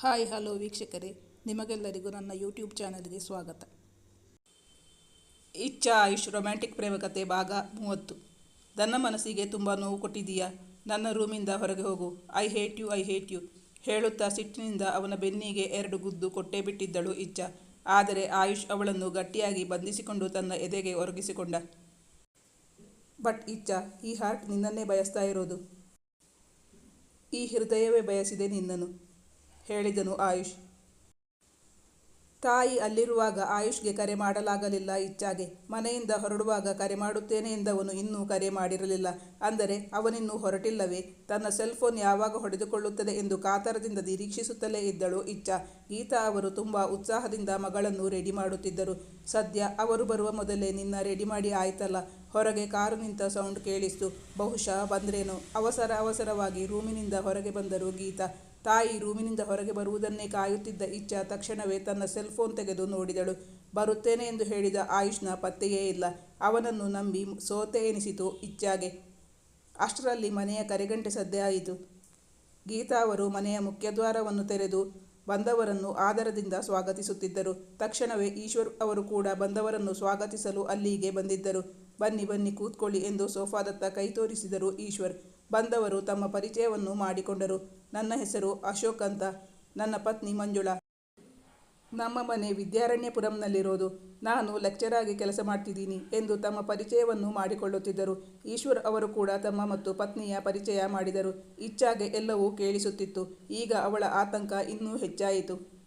Hi, hello ವೀಕ್ಷಕರೇ. ನಿಮಗೆಲ್ಲರಿಗೂ ನನ್ನ ಯೂಟ್ಯೂಬ್ ಚಾನಲ್ಗೆ ಸ್ವಾಗತ. ಇಚ್ಛಾ ಆಯುಷ್ ರೊಮ್ಯಾಂಟಿಕ್ ಪ್ರೇಮಕತೆ ಭಾಗ ಮೂವತ್ತು. ನನ್ನ ಮನಸ್ಸಿಗೆ ತುಂಬ ನೋವು ಕೊಟ್ಟಿದೀಯಾ ನನ್ನ ರೂಮಿಂದ ಹೊರಗೆ ಹೋಗು. I hate you I hate you ಹೇಳುತ್ತಾ ಸಿಟ್ಟಿನಿಂದ ಅವನ ಬೆನ್ನಿಗೆ ಎರಡು ಗುದ್ದು ಕೊಟ್ಟೇ ಬಿಟ್ಟಿದ್ದಳು ಇಚ್ಛಾ. ಆದರೆ ಆಯುಷ್ ಅವಳನ್ನು ಗಟ್ಟಿಯಾಗಿ ಬಂಧಿಸಿಕೊಂಡು ತನ್ನ ಎದೆಗೆ ಒರಗಿಸಿಕೊಂಡ. ಬಟ್ ಇಚ್ಛಾ, ಈ ಹಾರ್ಟ್ ನಿನ್ನನ್ನೇ ಬಯಸ್ತಾ ಇರೋದು. ಈ ಹೃದಯವೇ ಬಯಸಿದೆ ನಿನ್ನನ್ನು. ಹೇಳಿದನು ಆಯುಷ್. ತಾಯಿ ಅಲ್ಲಿರುವಾಗ ಆಯುಷ್ಗೆ ಕರೆ ಮಾಡಲಾಗಲಿಲ್ಲ ಇಚ್ಛಾಗೆ. ಮನೆಯಿಂದ ಹೊರಡುವಾಗ ಕರೆ ಮಾಡುತ್ತೇನೆ ಎಂದವನು ಇನ್ನೂ ಕರೆ ಮಾಡಿರಲಿಲ್ಲ. ಅಂದರೆ ಅವನಿನ್ನೂ ಹೊರಟಿಲ್ಲವೇ? ತನ್ನ ಸೆಲ್ ಫೋನ್ ಯಾವಾಗ ಹೊಡೆದುಕೊಳ್ಳುತ್ತದೆ ಎಂದು ಕಾತರದಿಂದ ನಿರೀಕ್ಷಿಸುತ್ತಲೇ ಇದ್ದಳು ಇಚ್ಛಾ. ಗೀತಾ ಅವರು ತುಂಬ ಉತ್ಸಾಹದಿಂದ ಮಗಳನ್ನು ರೆಡಿ ಮಾಡುತ್ತಿದ್ದರು. ಸದ್ಯ ಅವರು ಬರುವ ಮೊದಲೇ ನಿನ್ನ ರೆಡಿ ಮಾಡಿ ಆಯ್ತಲ್ಲ? ಹೊರಗೆ ಕಾರು ನಿಂತ ಸೌಂಡ್ ಕೇಳಿಸ್ತು. ಬಹುಶಃ ಬಂದ್ರೇನು? ಅವಸರ ಅವಸರವಾಗಿ ರೂಮಿನಿಂದ ಹೊರಗೆ ಬಂದರು ಗೀತಾ ತಾಯಿ ರೂಮಿನಿಂದ ಹೊರಗೆ ಬರುವುದನ್ನೇ ಕಾಯುತ್ತಿದ್ದ ಇಚ್ಛಾ ತಕ್ಷಣವೇ ತನ್ನ ಸೆಲ್ ಫೋನ್ ತೆಗೆದು ನೋಡಿದಳು. ಬರುತ್ತೇನೆ ಎಂದು ಹೇಳಿದ ಆಯುಷ್ನ ಪತ್ತೆಯೇ ಇಲ್ಲ. ಅವನನ್ನು ನಂಬಿ ಸೋತೆ ಎನಿಸಿತು ಇಚ್ಛಾಗೆ. ಅಷ್ಟರಲ್ಲಿ ಮನೆಯ ಕರೆಗಂಟೆ ಸದ್ದೆ ಆಯಿತು. ಗೀತಾ ಅವರು ಮನೆಯ ಮುಖ್ಯದ್ವಾರವನ್ನು ತೆರೆದು ಬಂದವರನ್ನು ಆದರದಿಂದ ಸ್ವಾಗತಿಸುತ್ತಿದ್ದರು. ತಕ್ಷಣವೇ ಈಶ್ವರ್ ಅವರು ಕೂಡ ಬಂದವರನ್ನು ಸ್ವಾಗತಿಸಲು ಅಲ್ಲಿಗೆ ಬಂದಿದ್ದರು. ಬನ್ನಿ ಬನ್ನಿ ಕೂತ್ಕೊಳ್ಳಿ ಎಂದು ಸೋಫಾದತ್ತ ಕೈ ತೋರಿಸಿದರು ಈಶ್ವರ್. ಬಂದವರು ತಮ್ಮ ಪರಿಚಯವನ್ನು ಮಾಡಿಕೊಂಡರು. ನನ್ನ ಹೆಸರು ಅಶೋಕ್ ಅಂತ. ನನ್ನ ಪತ್ನಿ ಮಂಜುಳಾ. ನಮ್ಮ ಮನೆ ವಿದ್ಯಾರಣ್ಯಪುರಂನಲ್ಲಿರೋದು. ನಾನು ಲೆಕ್ಚರ್ ಆಗಿ ಕೆಲಸ ಮಾಡ್ತಿದ್ದೀನಿ ಎಂದು ತಮ್ಮ ಪರಿಚಯವನ್ನು ಮಾಡಿಕೊಳ್ಳುತ್ತಿದ್ದರು. ಈಶ್ವರ್ ಅವರು ಕೂಡ ತಮ್ಮ ಮತ್ತು ಪತ್ನಿಯ ಪರಿಚಯ ಮಾಡಿದರು. ಇಚ್ಛಾಗೆ ಎಲ್ಲವೂ ಕೇಳಿಸುತ್ತಿತ್ತು. ಈಗ ಅವಳ ಆತಂಕ ಇನ್ನೂ ಹೆಚ್ಚಾಯಿತು.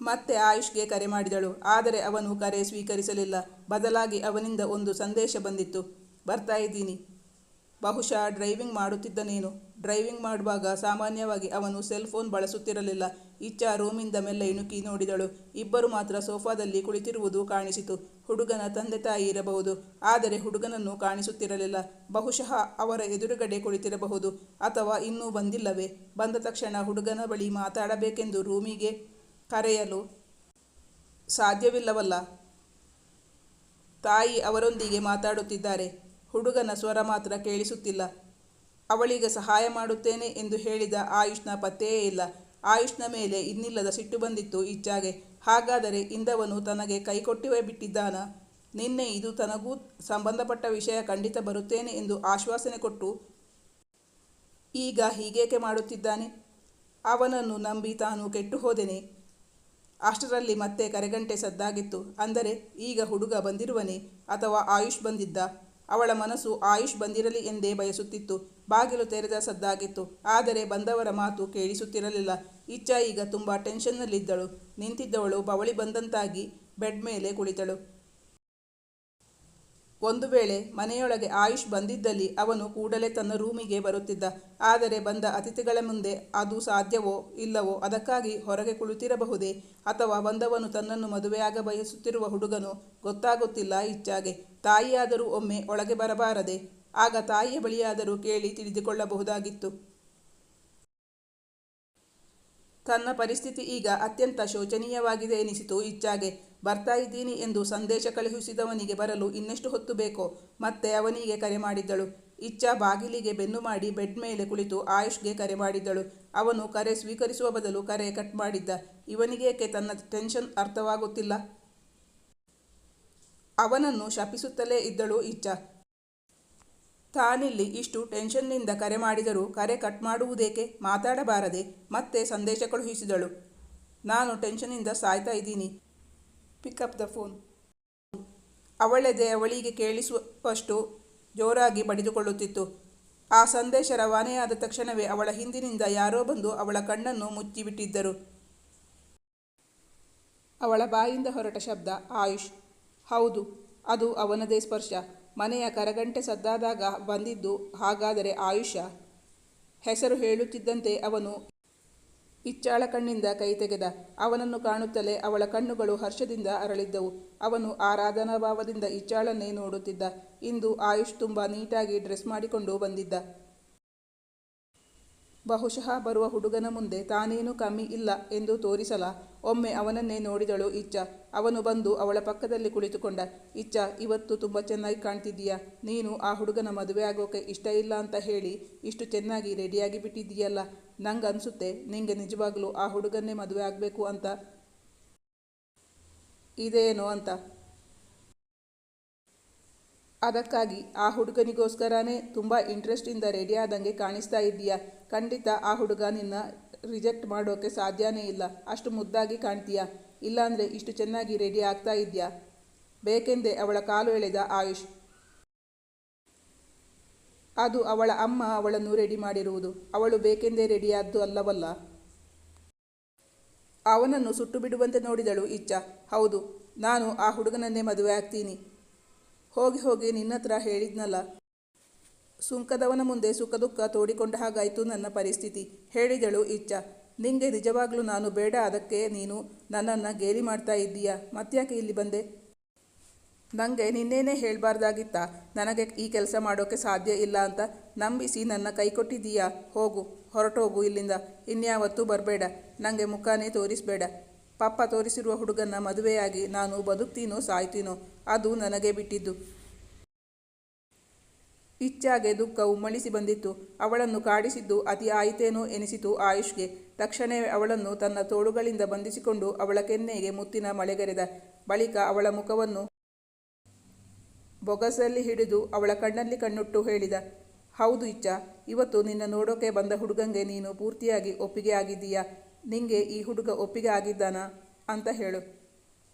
ಮತ್ತೆ ಆಯುಷ್ಗೆ ಕರೆ ಮಾಡಿದಳು. ಆದರೆ ಅವನು ಕರೆ ಸ್ವೀಕರಿಸಲಿಲ್ಲ. ಬದಲಾಗಿ ಅವನಿಂದ ಒಂದು ಸಂದೇಶ ಬಂದಿತ್ತು. ಬರ್ತಾ ಇದ್ದೀನಿ. ಬಹುಶಃ ಡ್ರೈವಿಂಗ್ ಮಾಡುತ್ತಿದ್ದನೇನು ಡ್ರೈವಿಂಗ್ ಮಾಡುವಾಗ ಸಾಮಾನ್ಯವಾಗಿ ಅವನು ಸೆಲ್ ಫೋನ್ ಬಳಸುತ್ತಿರಲಿಲ್ಲ. ಇಚ್ಛಾ ರೂಮಿಂದ ಮೆಲ್ಲ ಇಣುಕಿ ನೋಡಿದಳು. ಇಬ್ಬರು ಮಾತ್ರ ಸೋಫಾದಲ್ಲಿ ಕುಳಿತಿರುವುದು ಕಾಣಿಸಿತು. ಹುಡುಗನ ತಂದೆ ತಾಯಿ ಇರಬಹುದು. ಆದರೆ ಹುಡುಗನನ್ನು ಕಾಣಿಸುತ್ತಿರಲಿಲ್ಲ. ಬಹುಶಃ ಅವರ ಎದುರುಗಡೆ ಕುಳಿತಿರಬಹುದು. ಅಥವಾ ಇನ್ನೂ ಬಂದಿಲ್ಲವೇ? ಬಂದ ತಕ್ಷಣ ಹುಡುಗನ ಬಳಿ ಮಾತಾಡಬೇಕೆಂದು ರೂಮಿಗೆ ಕರೆಯಲು ಸಾಧ್ಯವಿಲ್ಲವಲ್ಲ? ತಾಯಿ ಅವರೊಂದಿಗೆ ಮಾತಾಡುತ್ತಿದ್ದಾರೆ. ಹುಡುಗನ ಸ್ವರ ಮಾತ್ರ ಕೇಳಿಸುತ್ತಿಲ್ಲ. ಅವಳಿಗೆ ಸಹಾಯ ಮಾಡುತ್ತೇನೆ ಎಂದು ಹೇಳಿದ ಆಯುಷ್ನ ಪತ್ತೆಯೇ ಇಲ್ಲ. ಆಯುಷ್ನ ಮೇಲೆ ಇನ್ನಿಲ್ಲದ ಸಿಟ್ಟು ಬಂದಿತ್ತು ಇಚ್ಛಾಗೆ. ಹಾಗಾದರೆ ಇಂದವನು ತನಗೆ ಕೈಕೊಟ್ಟಿವೆ ಬಿಟ್ಟಿದ್ದಾನ? ನಿನ್ನೆ ಇದು ತನಗೂ ಸಂಬಂಧಪಟ್ಟ ವಿಷಯ ಖಂಡಿತ ಬರುತ್ತೇನೆ ಎಂದು ಆಶ್ವಾಸನೆ ಕೊಟ್ಟು ಈಗ ಹೀಗೇಕೆ ಮಾಡುತ್ತಿದ್ದಾನೆ? ಅವನನ್ನು ನಂಬಿ ತಾನು ಕೆಟ್ಟು ಹೋದೆನೆ. ಅಷ್ಟರಲ್ಲಿ ಮತ್ತೆ ಕರೆಗಂಟೆ ಸದ್ದಾಗಿತ್ತು. ಅಂದರೆ, ಈಗ ಹುಡುಗ ಬಂದಿರುವನೇ ಅಥವಾ ಆಯುಷ್ ಬಂದಿದ್ದ? ಅವಳ ಮನಸ್ಸು ಆಯುಷ್ ಬಂದಿರಲಿ ಎಂದೇ ಬಯಸುತ್ತಿತ್ತು. ಬಾಗಿಲು ತೆರೆದ ಸದ್ದಾಗಿತ್ತು. ಆದರೆ ಬಂದವರ ಮಾತು ಕೇಳಿಸುತ್ತಿರಲಿಲ್ಲ. ಇಚ್ಛಾ ಈಗ ತುಂಬ ಟೆನ್ಷನ್ನಲ್ಲಿದ್ದಳು ನಿಂತಿದ್ದವಳು ಬವಳಿ ಬಂದಂತಾಗಿ ಬೆಡ್ ಮೇಲೆ ಕುಳಿತಳು. ಒಂದು ವೇಳೆ ಮನೆಯೊಳಗೆ ಆಯುಷ್ ಬಂದಿದ್ದಲ್ಲಿ ಅವನು ಕೂಡಲೇ ತನ್ನ ರೂಮಿಗೆ ಬರುತ್ತಿದ್ದ. ಆದರೆ ಬಂದ ಅತಿಥಿಗಳ ಮುಂದೆ ಅದು ಸಾಧ್ಯವೋ ಇಲ್ಲವೋ ಅದಕ್ಕಾಗಿ ಹೊರಗೆ ಕುಳಿತಿರಬಹುದೇ? ಅಥವಾ ಬಂದವನು ತನ್ನನ್ನು ಮದುವೆಯಾಗ ಬಯಸುತ್ತಿರುವ ಹುಡುಗನು ಗೊತ್ತಾಗುತ್ತಿಲ್ಲ ಇಚ್ಛಾಗೆ. ತಾಯಿಯಾದರೂ ಒಮ್ಮೆ ಒಳಗೆ ಬರಬಾರದೆ? ಆಗ ತಾಯಿಯ ಬಳಿಯಾದರೂ ಕೇಳಿ ತಿಳಿದುಕೊಳ್ಳಬಹುದಾಗಿತ್ತು. ತನ್ನ ಪರಿಸ್ಥಿತಿ ಈಗ ಅತ್ಯಂತ ಶೋಚನೀಯವಾಗಿದೆ ಎನಿಸಿತು. ಇಚ್ಛಾಗೆ ಬರ್ತಾ ಇದ್ದೀನಿ ಎಂದು ಸಂದೇಶ ಕಳುಹಿಸಿದವನಿಗೆ ಬರಲು ಇನ್ನೆಷ್ಟು ಹೊತ್ತು ಬೇಕೋ? ಮತ್ತೆ ಅವನಿಗೆ ಕರೆ ಮಾಡಿದ್ದಳು. ಇಚ್ಛಾ ಬಾಗಿಲಿಗೆ ಬೆನ್ನು ಮಾಡಿ ಬೆಡ್ ಮೇಲೆ ಕುಳಿತು ಆಯುಷ್ಗೆ ಕರೆ ಮಾಡಿದ್ದಳು. ಅವನು ಕರೆ ಸ್ವೀಕರಿಸುವ ಬದಲು ಕರೆ ಕಟ್ ಮಾಡಿದ್ದ. ಇವನಿಗೇಕೆ ತನ್ನ ಟೆನ್ಷನ್ ಅರ್ಥವಾಗುತ್ತಿಲ್ಲ? ಅವನನ್ನು ಶಪಿಸುತ್ತಲೇ ಇದ್ದಳು ಇಚ್ಛಾ. ತಾನಿಲ್ಲಿ ಇಷ್ಟು ಟೆನ್ಷನ್ನಿಂದ ಕರೆ ಮಾಡಿದರೂ ಕರೆ ಕಟ್ ಮಾಡುವುದೇಕೆ? ಮಾತಾಡಬಾರದೆ. ಮತ್ತೆ ಸಂದೇಶ ಕಳುಹಿಸಿದಳು. ನಾನು ಟೆನ್ಷನ್ನಿಂದ ಸಾಯ್ತಾ ಇದ್ದೀನಿ. Pick up the phone. ಅವಳೆದೆ ಅವಳಿಗೆ ಕೇಳಿಸುವಷ್ಟು ಜೋರಾಗಿ ಬಡಿದುಕೊಳ್ಳುತ್ತಿತ್ತು. ಆ ಸಂದೇಶ ರವಾನೆಯಾದ ತಕ್ಷಣವೇ ಅವಳ ಹಿಂದಿನಿಂದ ಯಾರೋ ಬಂದು ಅವಳ ಕಣ್ಣನ್ನು ಮುಚ್ಚಿಬಿಟ್ಟಿದ್ದರು. ಅವಳ ಬಾಯಿಂದ ಹೊರಟ ಶಬ್ದ, ಆಯುಷ್. ಹೌದು, ಅದು ಅವನದೇ ಸ್ಪರ್ಶ. ಮನೆಯ ಕರಗಂಟೆ ಸದ್ದಾದಾಗ ಬಂದಿದ್ದು ಹಾಗಾದರೆ ಆಯುಷ? ಹೆಸರು ಹೇಳುತ್ತಿದ್ದಂತೆ ಅವನು ಇಚ್ಚಾಳ ಕಣ್ಣಿಂದ ಕೈ ತೆಗೆದ. ಅವನನ್ನು ಕಾಣುತ್ತಲೇ ಅವಳ ಕಣ್ಣುಗಳು ಹರ್ಷದಿಂದ ಅರಳಿದ್ದವು. ಅವನು ಆರಾಧನಾ ಭಾವದಿಂದ ಇಚ್ಚಾಳನ್ನೇ ನೋಡುತ್ತಿದ್ದ. ಇಂದು ಆಯುಷ್ ತುಂಬ ನೀಟಾಗಿ ಡ್ರೆಸ್ ಮಾಡಿಕೊಂಡು ಬಂದಿದ್ದ. ಬಹುಶಃ ಬರುವ ಹುಡುಗನ ಮುಂದೆ ತಾನೇನು ಕಮ್ಮಿ ಇಲ್ಲ ಎಂದು ತೋರಿಸಲ. ಒಮ್ಮೆ ಅವನನ್ನೇ ನೋಡಿದಳು ಇಚ್ಛ. ಅವನು ಬಂದು ಅವಳ ಪಕ್ಕದಲ್ಲಿ ಕುಳಿತುಕೊಂಡ. ಇಚ್ಛ, ಇವತ್ತು ತುಂಬ ಚೆನ್ನಾಗಿ ಕಾಣ್ತಿದ್ದೀಯಾ. ನೀನು ಆ ಹುಡುಗನ ಮದುವೆ ಆಗೋಕೆ ಇಷ್ಟ ಇಲ್ಲ ಅಂತ ಹೇಳಿ ಇಷ್ಟು ಚೆನ್ನಾಗಿ ರೆಡಿಯಾಗಿ ಬಿಟ್ಟಿದ್ದೀಯಲ್ಲ. ನಂಗೆ ಅನಿಸುತ್ತೆ ನಿಂಗೆ ನಿಜವಾಗ್ಲೂ ಆ ಹುಡುಗನ್ನೇ ಮದುವೆ ಆಗಬೇಕು ಅಂತ. ಇದೇನೋ ಅಂತ. ಅದಕ್ಕಾಗಿ ಆ ಹುಡುಗನಿಗೋಸ್ಕರನೇ ತುಂಬ ಇಂಟ್ರೆಸ್ಟಿಂದ ರೆಡಿ ಆದಂಗೆ ಕಾಣಿಸ್ತಾ ಇದ್ದೀಯಾ? ಖಂಡಿತ ಆ ಹುಡುಗ ನಿನ್ನ ರಿಜೆಕ್ಟ್ ಮಾಡೋಕೆ ಸಾಧ್ಯನೇ ಇಲ್ಲ. ಅಷ್ಟು ಮುದ್ದಾಗಿ ಕಾಣ್ತೀಯಾ? ಇಲ್ಲಾಂದರೆ ಇಷ್ಟು ಚೆನ್ನಾಗಿ ರೆಡಿ ಆಗ್ತಾ ಇದೆಯಾ ಬೇಕೆಂದೇ ಅವಳ ಕಾಲು ಎಳೆದ ಆಯುಷ್. ಅದು ಅವಳ ಅಮ್ಮ ಅವಳನ್ನು ರೆಡಿ ಮಾಡಿರುವುದು. ಅವಳು ಬೇಕೆಂದೇ ರೆಡಿಯಾದ್ದು ಅಲ್ಲವಲ್ಲ? ಅವನನ್ನು ಸುಟ್ಟು ಬಿಡುವಂತೆ ನೋಡಿದಳು ಇಚ್ಛ. ಹೌದು, ನಾನು ಆ ಹುಡುಗನನ್ನೇ ಮದುವೆ ಆಗ್ತೀನಿ. ಹೋಗಿ ಹೋಗಿ ನಿನ್ನತ್ರ ಹೇಳಿದ್ನಲ್ಲ. ಸುಂಕದವನ ಮುಂದೆ ಸುಖ ದುಃಖ ತೋಡಿಕೊಂಡ ಹಾಗಾಯಿತು ನನ್ನ ಪರಿಸ್ಥಿತಿ. ಹೇಳಿದಳು ಇಚ್ಛ. ನಿಂಗೆ ನಿಜವಾಗ್ಲೂ ನಾನು ಬೇಡ ಅದಕ್ಕೆ ನೀನು ನನ್ನನ್ನು ಗೇಲಿ ಮಾಡ್ತಾ ಇದ್ದೀಯಾ? ಮತ್ತ್ಯಾಕೆ ಇಲ್ಲಿ ಬಂದೆ? ನನಗೆ ನಿನ್ನೇನೇ ಹೇಳಬಾರ್ದಾಗಿತ್ತಾ? ನನಗೆ ಈ ಕೆಲಸ ಮಾಡೋಕ್ಕೆ ಸಾಧ್ಯ ಇಲ್ಲ ಅಂತ ನಂಬಿಸಿ ನನ್ನ ಕೈ ಕೊಟ್ಟಿದ್ದೀಯಾ? ಹೋಗು, ಹೊರಟೋಗು ಇಲ್ಲಿಂದ. ಇನ್ಯಾವತ್ತೂ ಬರಬೇಡ. ನನಗೆ ಮುಖಾನೇ ತೋರಿಸಬೇಡ. ಪಪ್ಪ ತೋರಿಸಿರುವ ಹುಡುಗನ ಮದುವೆಯಾಗಿ ನಾನು ಬದುಕ್ತೀನೋ ಸಾಯ್ತೀನೋ? ಅದು ನನಗೆ ಬಿಟ್ಟಿದ್ದು. ಇಚ್ಛಾಗೆ ದುಃಖ ಉಮ್ಮಳಿಸಿ ಬಂದಿತ್ತು. ಅವಳನ್ನು ಕಾಡಿಸಿದ್ದು ಅತಿ ಆಯಿತೇನೋ ಎನಿಸಿತು ಆಯುಷ್ಗೆ. ತಕ್ಷಣವೇ ಅವಳನ್ನು ತನ್ನ ತೋಳುಗಳಿಂದ ಬಂಧಿಸಿಕೊಂಡು ಅವಳ ಕೆನ್ನೆಗೆ ಮುತ್ತಿನ ಮಳೆಗರೆದ. ಬಳಿಕ ಅವಳ ಮುಖವನ್ನು ಬೊಗಸಲ್ಲಿ ಹಿಡಿದು ಅವಳ ಕಣ್ಣಲ್ಲಿ ಕಣ್ಣುಟ್ಟು ಹೇಳಿದ, ಹೌದು ಇಚ್ಛ, ಇವತ್ತು ನಿನ್ನ ನೋಡೋಕೆ ಬಂದ ಹುಡುಗಂಗೆ ನೀನು ಪೂರ್ತಿಯಾಗಿ ಒಪ್ಪಿಗೆ ಆಗಿದ್ದೀಯಾ? ನಿಂಗೆ ಈ ಹುಡುಗ ಒಪ್ಪಿಗೆ ಆಗಿದ್ದಾನಾ? ಅಂತ ಹೇಳು.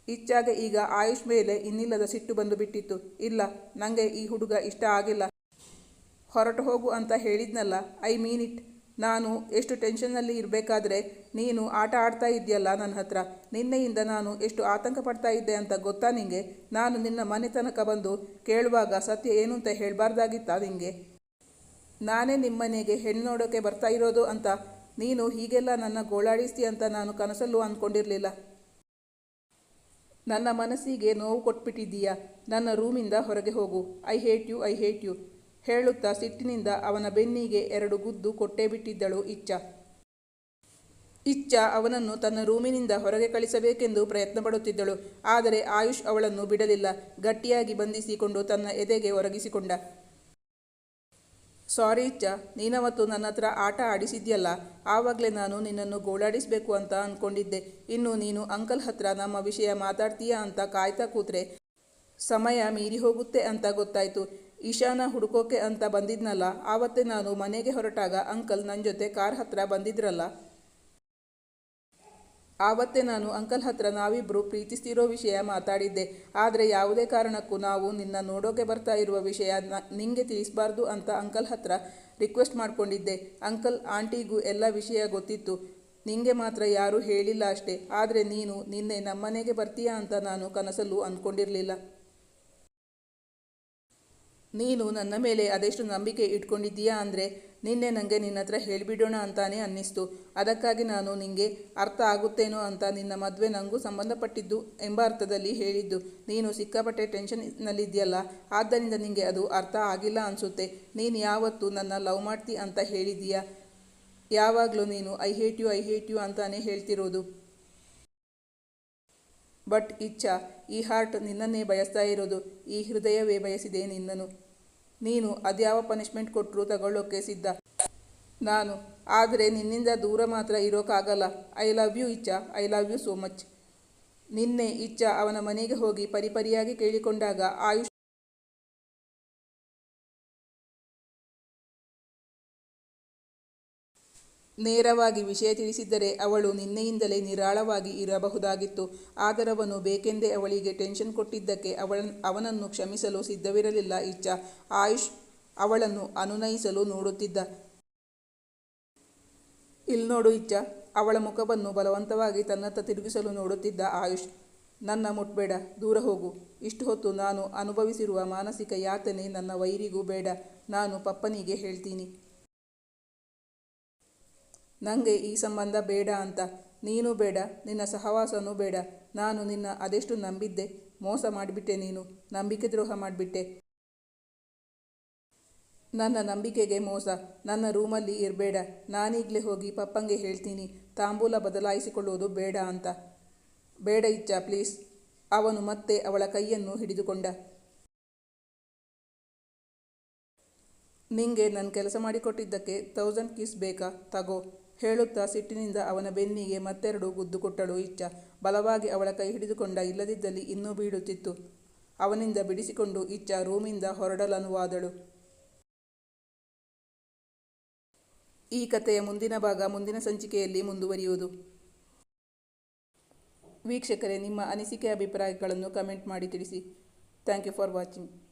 ಇಚ್ಛಾಗೆ ಈಗ ಆಯುಷ್ ಮೇಲೆ ಇನ್ನಿಲ್ಲದ ಸಿಟ್ಟು ಬಂದು ಬಿಟ್ಟಿತ್ತು. ಇಲ್ಲ ನನಗೆ ಈ ಹುಡುಗ ಇಷ್ಟ ಆಗಿಲ್ಲ. ಹೊರಟು ಹೋಗು ಅಂತ ಹೇಳಿದ್ನಲ್ಲ, ಐ ಮೀನ್ ಇಟ್. ನಾನು ಎಷ್ಟು ಟೆನ್ಷನ್ನಲ್ಲಿ ಇರಬೇಕಾದ್ರೆ ನೀನು ಆಟ ಆಡ್ತಾ ಇದೆಯಲ್ಲ ನನ್ನ ಹತ್ರ. ನಿನ್ನೆಯಿಂದ ನಾನು ಎಷ್ಟು ಆತಂಕ ಪಡ್ತಾ ಇದ್ದೆ ಅಂತ ಗೊತ್ತಾ ನಿಂಗೆ? ನಾನು ನಿನ್ನ ಮನೆ ತನಕ ಬಂದು ಕೇಳುವಾಗ ಸತ್ಯ ಏನು ಅಂತ ಹೇಳಬಾರ್ದಾಗಿತ್ತಾ ನಿಂಗೆ? ನಾನೇ ನಿಮ್ಮನೆಗೆ ಹೆಣ್ಣು ನೋಡೋಕೆ ಬರ್ತಾ ಇರೋದು ಅಂತ. ನೀನು ಹೀಗೆಲ್ಲ ನನ್ನ ಗೋಳಾಡಿಸ್ತಿ ಅಂತ ನಾನು ಕನಸಲ್ಲೂ ಅಂದ್ಕೊಂಡಿರಲಿಲ್ಲ. ನನ್ನ ಮನಸ್ಸಿಗೆ ನೋವು ಕೊಟ್ಬಿಟ್ಟಿದ್ದೀಯಾ. ನನ್ನ ರೂಮಿಂದ ಹೊರಗೆ ಹೋಗು. I hate you I hate you ಹೇಳುತ್ತಾ ಸಿಟ್ಟಿನಿಂದ ಅವನ ಬೆನ್ನಿಗೆ ಎರಡು ಗುದ್ದು ಕೊಟ್ಟೇ ಬಿಟ್ಟಿದ್ದಳು ಇಚ್ಛ. ಇಚ್ಛ ಅವನನ್ನು ತನ್ನ ರೂಮಿನಿಂದ ಹೊರಗೆ ಕಳಿಸಬೇಕೆಂದು ಪ್ರಯತ್ನ ಪಡುತ್ತಿದ್ದಳು ಆದರೆ ಆಯುಷ್ ಅವಳನ್ನು ಬಿಡಲಿಲ್ಲ. ಗಟ್ಟಿಯಾಗಿ ಬಂಧಿಸಿಕೊಂಡು ತನ್ನ ಎದೆಗೆ ಒರಗಿಸಿಕೊಂಡ. ಸಾರಿ ಇಚ್ಛ ನೀನವತ್ತು ನನ್ನ ಹತ್ರ ಆಟ ಆಡಿಸಿದ್ಯಲ್ಲ, ಆವಾಗಲೇ ನಾನು ನಿನ್ನನ್ನು ಗೋಳಾಡಿಸಬೇಕು ಅಂತ ಅಂದ್ಕೊಂಡಿದ್ದೆ ಇನ್ನು ನೀನು ಅಂಕಲ್ ಹತ್ರ ನಮ್ಮ ವಿಷಯ ಮಾತಾಡ್ತೀಯಾ ಅಂತ ಕಾಯ್ತಾ ಕೂತ್ರೆ ಸಮಯ ಮೀರಿ ಹೋಗುತ್ತೆ ಅಂತ ಗೊತ್ತಾಯಿತು. ಈಶಾನ ಹುಡುಕೋಕೆ ಅಂತ ಬಂದಿದ್ನಲ್ಲ, ಆವತ್ತೇ ನಾನು ಮನೆಗೆ ಹೊರಟಾಗ ಅಂಕಲ್ ನನ್ನ ಜೊತೆ ಕಾರ್ ಹತ್ರ ಬಂದಿದ್ರಲ್ಲ ಆವತ್ತೇ ನಾನು ಅಂಕಲ್ ಹತ್ರ ನಾವಿಬ್ಬರು ಪ್ರೀತಿಸ್ತಿರೋ ವಿಷಯ ಮಾತಾಡಿದ್ದೆ. ಆದರೆ ಯಾವುದೇ ಕಾರಣಕ್ಕೂ ನಾವು ನಿನ್ನ ನೋಡೋಕೆ ಬರ್ತಾ ಇರುವ ವಿಷಯ ನಿಂಗೆ ತಿಳಿಸಬಾರ್ದು ಅಂತ ಅಂಕಲ್ ಹತ್ರ ರಿಕ್ವೆಸ್ಟ್ ಮಾಡ್ಕೊಂಡಿದ್ದೆ. ಅಂಕಲ್, ಆಂಟಿಗೂ ಎಲ್ಲ ವಿಷಯ ಗೊತ್ತಿತ್ತು. ನಿಂಗೆ ಮಾತ್ರ ಯಾರೂ ಹೇಳಿಲ್ಲ ಅಷ್ಟೇ. ಆದರೆ ನೀನು ನಿನ್ನೆ ನಮ್ಮನೆಗೆ ಬರ್ತೀಯಾ ಅಂತ ನಾನು ಕನಸಲ್ಲೂ ಅಂದ್ಕೊಂಡಿರಲಿಲ್ಲ ನೀನು ನನ್ನ ಮೇಲೆ ಅದೆಷ್ಟು ನಂಬಿಕೆ ಇಟ್ಕೊಂಡಿದ್ದೀಯಾ ಅಂದರೆ ನಿನ್ನೆ ನನಗೆ ನಿನ್ನ ಹತ್ರ ಹೇಳಿಬಿಡೋಣ ಅಂತಾನೆ ಅನ್ನಿಸ್ತು. ಅದಕ್ಕಾಗಿ ನಾನು ನಿನಗೆ ಅರ್ಥ ಆಗುತ್ತೇನೋ ಅಂತ ನಿನ್ನ ಮದುವೆ ನನಗೂ ಸಂಬಂಧಪಟ್ಟಿದ್ದು ಎಂಬ ಅರ್ಥದಲ್ಲಿ ಹೇಳಿದ್ದು. ನೀನು ಸಿಕ್ಕಾಪಟ್ಟೆ ಟೆನ್ಷನ್ನಲ್ಲಿದೆಯಲ್ಲ ಆದ್ದರಿಂದ ನಿನಗೆ ಅದು ಅರ್ಥ ಆಗಿಲ್ಲ ಅನಿಸುತ್ತೆ. ನೀನು ಯಾವತ್ತು ನನ್ನ ಲವ್ ಮಾಡ್ತಿ ಅಂತ ಹೇಳಿದೀಯಾ ಯಾವಾಗಲೂ ನೀನು I hate you, I hate you ಅಂತಾನೆ ಹೇಳ್ತಿರೋದು. ಬಟ್ ಇಚ್ಛಾ, ಈ ಹಾರ್ಟ್ ನಿನ್ನನ್ನೇ ಬಯಸ್ತಾ ಇರೋದು. ಈ ಹೃದಯವೇ ಬಯಸಿದೆ ನಿನ್ನನ್ನು. ನೀನು ಅದ್ಯಾವ ಪನಿಷ್ಮೆಂಟ್ ಕೊಟ್ಟರೂ ತಗೊಳ್ಳೋಕೆ ಸಿದ್ಧ? ನಾನು. ಆದರೆ ನಿನ್ನಿಂದ ದೂರ ಮಾತ್ರ ಇರೋಕ್ಕಾಗಲ್ಲ I love you Iccha. I love you so much ನಿನ್ನೆ ಇಚ್ಛಾ ಅವನ ಮನೆಗೆ ಹೋಗಿ ಪರಿಪರಿಯಾಗಿ ಕೇಳಿಕೊಂಡಾಗ ಆಯುಷ್ ನೇರವಾಗಿ ವಿಷಯ ತಿಳಿಸಿದ್ದರೆ ಅವಳು ನಿನ್ನೆಯಿಂದಲೇ ನಿರಾಳವಾಗಿ ಇರಬಹುದಾಗಿತ್ತು. ಆದರವನು ಬೇಕೆಂದೇ ಅವಳಿಗೆ ಟೆನ್ಷನ್ ಕೊಟ್ಟಿದ್ದಕ್ಕೆ ಅವಳ, ಅವನನ್ನು ಕ್ಷಮಿಸಲು ಸಿದ್ಧವಿರಲಿಲ್ಲ ಇಚ್ಛಾ. ಆಯುಷ್ ಅವಳನ್ನು ಅನುನಯಿಸಲು ನೋಡುತ್ತಿದ್ದ. ಇಲ್ಲಿ ನೋಡು ಇಚ್ಛಾ. ಅವಳ ಮುಖವನ್ನು ಬಲವಂತವಾಗಿ ತನ್ನತ್ತ ತಿರುಗಿಸಲು ನೋಡುತ್ತಿದ್ದ ಆಯುಷ್. ನನ್ನ ಮುಟ್ಬೇಡ, ದೂರ ಹೋಗು. ಇಷ್ಟು ಹೊತ್ತು ನಾನು ಅನುಭವಿಸಿರುವ ಮಾನಸಿಕ ಯಾತನೆ ನನ್ನ ವೈರಿಗೂ ಬೇಡ. ನಾನು ಪಪ್ಪನಿಗೆ ಹೇಳ್ತೀನಿ. ನನಗೆ ಈ ಸಂಬಂಧ ಬೇಡ ಅಂತ. ನೀನು ಬೇಡ, ನಿನ್ನ ಸಹವಾಸನೂ ಬೇಡ. ನಾನು ನಿನ್ನ ಅದೆಷ್ಟು ನಂಬಿದ್ದೆ? ಮೋಸ ಮಾಡಿಬಿಟ್ಟೆ ನೀನು. ನಂಬಿಕೆ ದ್ರೋಹ ಮಾಡಿಬಿಟ್ಟೆ. ನನ್ನ ನಂಬಿಕೆಗೆ ಮೋಸ. ನನ್ನ ರೂಮಲ್ಲಿ ಇರಬೇಡ. ನಾನೀಗಲೇ ಹೋಗಿ ಪಪ್ಪಂಗೆ ಹೇಳ್ತೀನಿ. ತಾಂಬೂಲ ಬದಲಾಯಿಸಿಕೊಳ್ಳುವುದು ಬೇಡ ಅಂತ. ಬೇಡ ಇಚ್ಛಾ ಪ್ಲೀಸ್. ಅವನು ಮತ್ತೆ ಅವಳ ಕೈಯನ್ನು ಹಿಡಿದುಕೊಂಡ. ನಿಂಗೆ ನನ್ನ ಕೆಲಸ ಮಾಡಿಕೊಟ್ಟಿದ್ದಕ್ಕೆ ತೌಸಂಡ್ ಕೀಸ್ ಬೇಕಾ? ತಗೋ. ಹೇಳುತ್ತಾ ಸಿಟ್ಟಿನಿಂದ ಅವನ ಬೆನ್ನಿಗೆ ಮತ್ತೆರಡು ಗುದ್ದು ಕೊಟ್ಟಳು ಇಚ್ಚ ಬಲವಾಗಿ ಅವಳ ಕೈ ಹಿಡಿದುಕೊಂಡ ಇಲ್ಲದಿದ್ದಲ್ಲಿ ಇನ್ನೂ ಬೀಳುತ್ತಿತ್ತು. ಅವನಿಂದ ಬಿಡಿಸಿಕೊಂಡು ಇಚ್ಚ ರೂಮಿಂದ ಹೊರಡಲನುವಾದಳು ಈ ಕಥೆಯ ಮುಂದಿನ ಭಾಗ ಮುಂದಿನ ಸಂಚಿಕೆಯಲ್ಲಿ ಮುಂದುವರಿಯುವುದು. ವೀಕ್ಷಕರೇ, ನಿಮ್ಮ ಅನಿಸಿಕೆ, ಅಭಿಪ್ರಾಯಗಳನ್ನು ಕಮೆಂಟ್ ಮಾಡಿ ತಿಳಿಸಿ. Thank you for watching.